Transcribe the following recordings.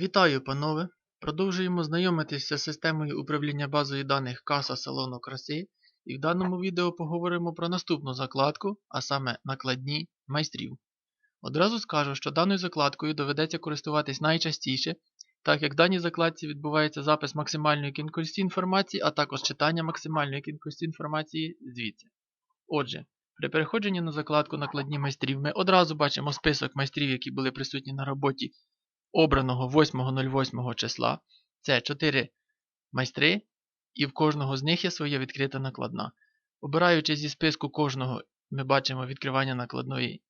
Вітаю, панове! Продовжуємо знайомитися з системою управління базою даних Каса Салону Краси і в даному відео поговоримо про наступну закладку, а саме накладні майстрів. Одразу скажу, що даною закладкою доведеться користуватись найчастіше, так як в даній закладці відбувається запис максимальної кількості інформації, а також читання максимальної кількості інформації звідси. Отже, при переходженні на закладку накладні майстрів ми одразу бачимо список майстрів, які були присутні на роботі обраного 8.08 числа. Це 4 майстри, і в кожного з них є своя відкрита накладна. Обираючи зі списку кожного, ми бачимо відкривання накладної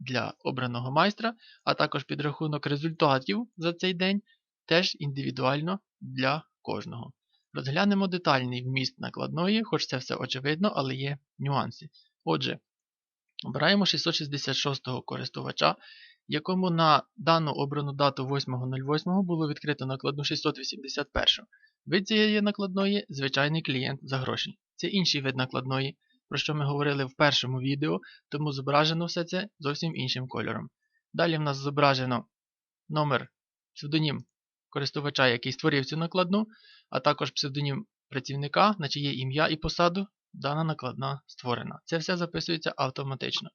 для обраного майстра, а також підрахунок результатів за цей день теж індивідуально для кожного. Розглянемо детальний вміст накладної, хоч це все очевидно, але є нюанси. Отже, обираємо 666 користувача, якому на дану обрану дату 8.08 було відкрито накладну 681. Вид цієї накладної звичайний клієнт за гроші. Це інший вид накладної, про що ми говорили в першому відео, тому зображено все це зовсім іншим кольором. Далі в нас зображено номер псевдонім користувача, який створив цю накладну, а також псевдонім працівника, на чиє ім'я і посаду дана накладна створена. Це все записується автоматично.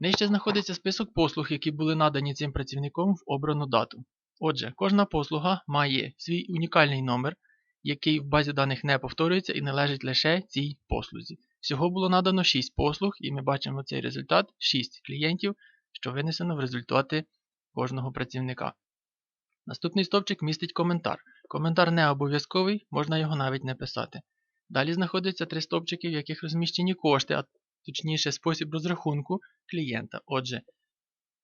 Нижче знаходиться список послуг, які були надані цим працівником в обрану дату. Отже, кожна послуга має свій унікальний номер, який в базі даних не повторюється і належить лише цій послузі. Всього було надано 6 послуг, і ми бачимо цей результат 6 клієнтів, що винесено в результати кожного працівника. Наступний стовпчик містить коментар. Коментар не обов'язковий, можна його навіть не писати. Далі знаходяться три стовпчики, в яких розміщені кошти, точніше спосіб розрахунку клієнта. Отже,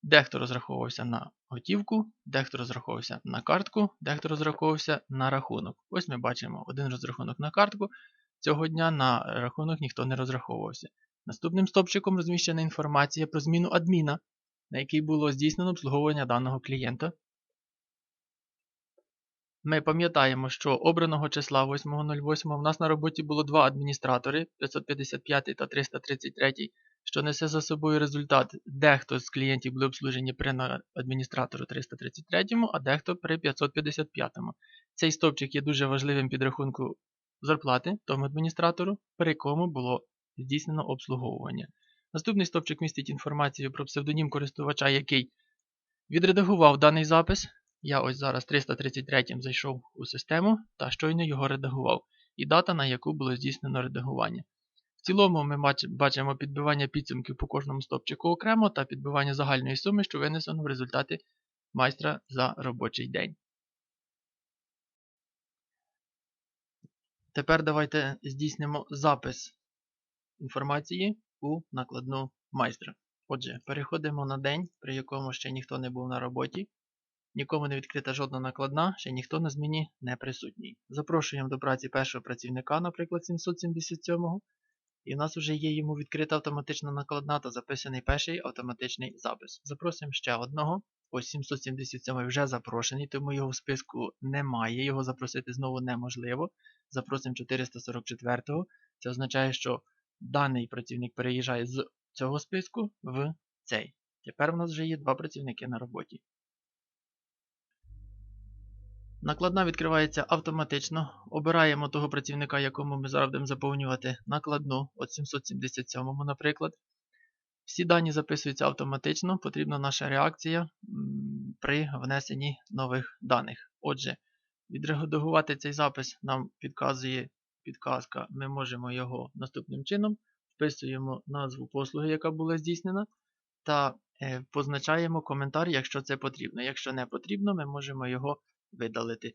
дехто розраховувався на готівку, дехто розраховувався на картку, дехто розраховувався на рахунок. Ось ми бачимо один розрахунок на картку. Цього дня на рахунок ніхто не розраховувався. Наступним стопчиком розміщена інформація про зміну адміна, на який було здійснено обслуговування даного клієнта. Ми пам'ятаємо, що обраного числа 8.08 в нас на роботі було два адміністратори 555 та 333, що несе за собою результат, дехто з клієнтів були обслужені при адміністратору 333, а дехто при 555. Цей стовпчик є дуже важливим під рахунку зарплати тому адміністратору, при кому було здійснено обслуговування. Наступний стовпчик містить інформацію про псевдонім користувача, який відредагував даний запис. Я ось зараз 333 зайшов у систему та щойно його редагував, і дата, на яку було здійснено редагування. В цілому ми бачимо підбивання підсумків по кожному стопчику окремо та підбивання загальної суми, що винесено в результаті майстра за робочий день. Тепер давайте здійснимо запис інформації у накладну майстра. Отже, переходимо на день, при якому ще ніхто не був на роботі. Нікому не відкрита жодна накладна, ще ніхто на зміні не присутній. Запрошуємо до праці першого працівника, наприклад, 777-го. І в нас вже є йому відкрита автоматична накладна та записаний перший автоматичний запис. Запросимо ще одного. Ось 777 вже запрошений, тому його в списку немає, його запросити знову неможливо. Запросимо 444-го. Це означає, що даний працівник переїжджає з цього списку в цей. Тепер у нас вже є два працівники на роботі. Накладна відкривається автоматично. Обираємо того працівника, якому ми зараз будемо заповнювати накладну, от 777, наприклад. Всі дані записуються автоматично, потрібна наша реакція при внесенні нових даних. Отже, відредагувати цей запис нам підказує підказка. Ми можемо його наступним чином. Вписуємо назву послуги, яка була здійснена, та е, позначаємо коментар, якщо це потрібно. Якщо не потрібно, ми можемо його видалити.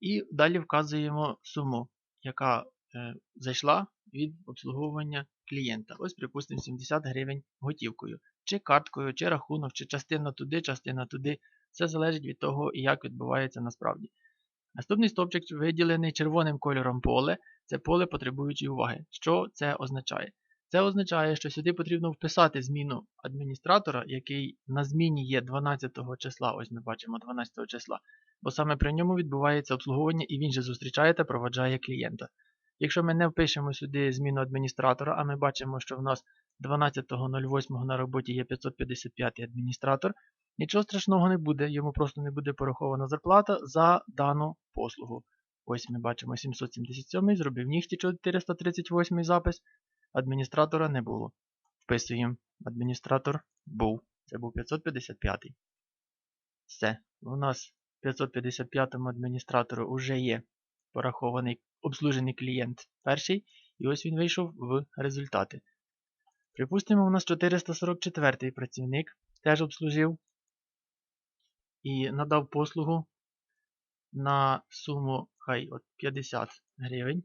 І далі вказуємо суму, яка е, зайшла від обслуговування клієнта. Ось, припустимо, 70 гривень готівкою. Чи карткою, чи рахунок, чи частина туди, частина туди. Все залежить від того, як відбувається насправді. Наступний стовпчик виділений червоним кольором поле це поле потребуючої уваги. Що це означає? Це означає, що сюди потрібно вписати зміну адміністратора, який на зміні є 12 числа, ось ми бачимо 12 числа, бо саме при ньому відбувається обслуговування і він же зустрічає та проваджає клієнта. Якщо ми не впишемо сюди зміну адміністратора, а ми бачимо, що в нас 12.08 на роботі є 555 адміністратор, Нічого страшного не буде, йому просто не буде порахована зарплата за дану послугу. Ось ми бачимо 777 зробив нігті 438 запис. Адміністратора не було. Вписуємо. Адміністратор був. Це був 555. Все. У нас 555 адміністратору вже є порахований обслужений клієнт перший. І ось він вийшов в результати. Припустимо, у нас 444 працівник теж обслужив і надав послугу на суму хай от 50 гривень.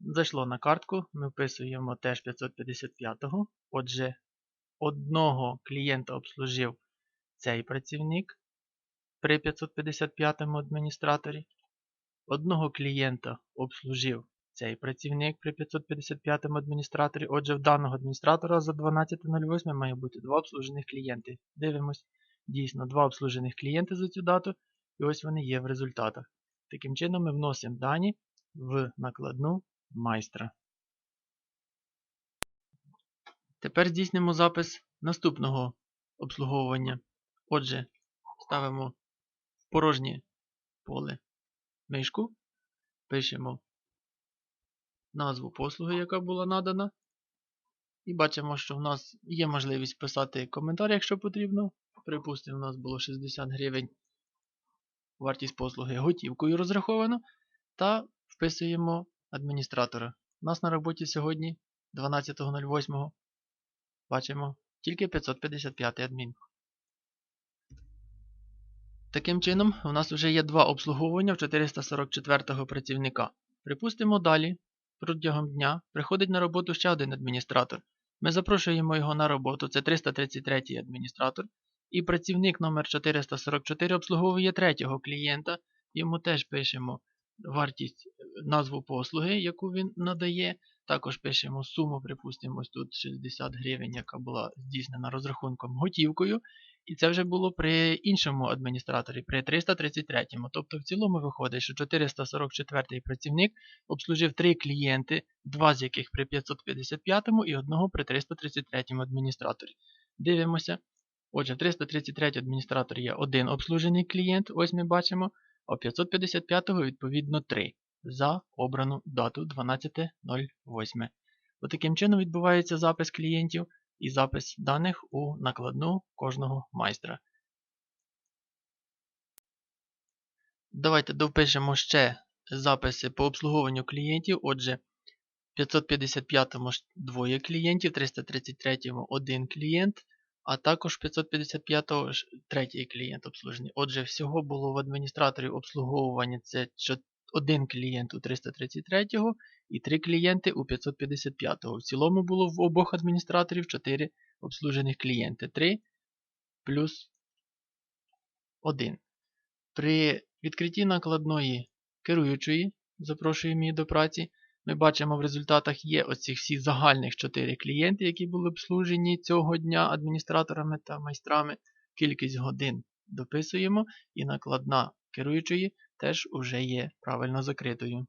Зайшло на картку, ми вписуємо теж 555-го. Отже, одного клієнта обслужив цей працівник при 555 адміністраторі. Одного клієнта обслужив цей працівник при 555 адміністраторі. Отже, в даного адміністратора за 12.08 має бути два обслужених клієнти. Дивимось. Дійсно, два обслужених клієнти за цю дату, і ось вони є в результатах. Таким чином, ми вносимо дані в накладну майстра. Тепер здійснимо запис наступного обслуговування. Отже, ставимо в порожнє поле мишку, пишемо назву послуги, яка була надана. І бачимо, що в нас є можливість писати коментар, якщо потрібно. Припустимо, у нас було 60 гривень. Вартість послуги готівкою розраховано. Та вписуємо адміністратора. У нас на роботі сьогодні 12.08. Бачимо тільки 555 адмін. Таким чином, у нас вже є два обслуговування в 444 працівника. Припустимо далі, протягом дня приходить на роботу ще один адміністратор. Ми запрошуємо його на роботу, це 333 адміністратор. І працівник номер 444 обслуговує третього клієнта. Йому теж пишемо вартість, назву послуги, яку він надає. Також пишемо суму, припустимо, ось тут 60 гривень, яка була здійснена розрахунком готівкою. І це вже було при іншому адміністраторі, при 333-му. Тобто в цілому виходить, що 444-й працівник обслужив три клієнти, два з яких при 555-му і одного при 333-му адміністраторі. Дивимося. Отже, в 333 адміністраторі є один обслужений клієнт, ось ми бачимо, а в 555 відповідно 3 за обрану дату 12.08. Отаким чином відбувається запис клієнтів і запис даних у накладну кожного майстра. Давайте допишемо ще записи по обслуговуванню клієнтів. Отже, 555-му двоє клієнтів, 333-му один клієнт, а також 555-го третій клієнт обслужений. Отже, всього було в адміністраторі обслуговування це один клієнт у 333-го і 3 клієнти у 555-го. В цілому було в обох адміністраторів 4 обслужених клієнти. 3 плюс 1. При відкритті накладної керуючої, запрошуємо її до праці, ми бачимо в результатах є оцих всіх загальних 4 клієнти, які були обслужені цього дня адміністраторами та майстрами. Кількість годин дописуємо, і накладна керуючої теж уже є правильно закритою.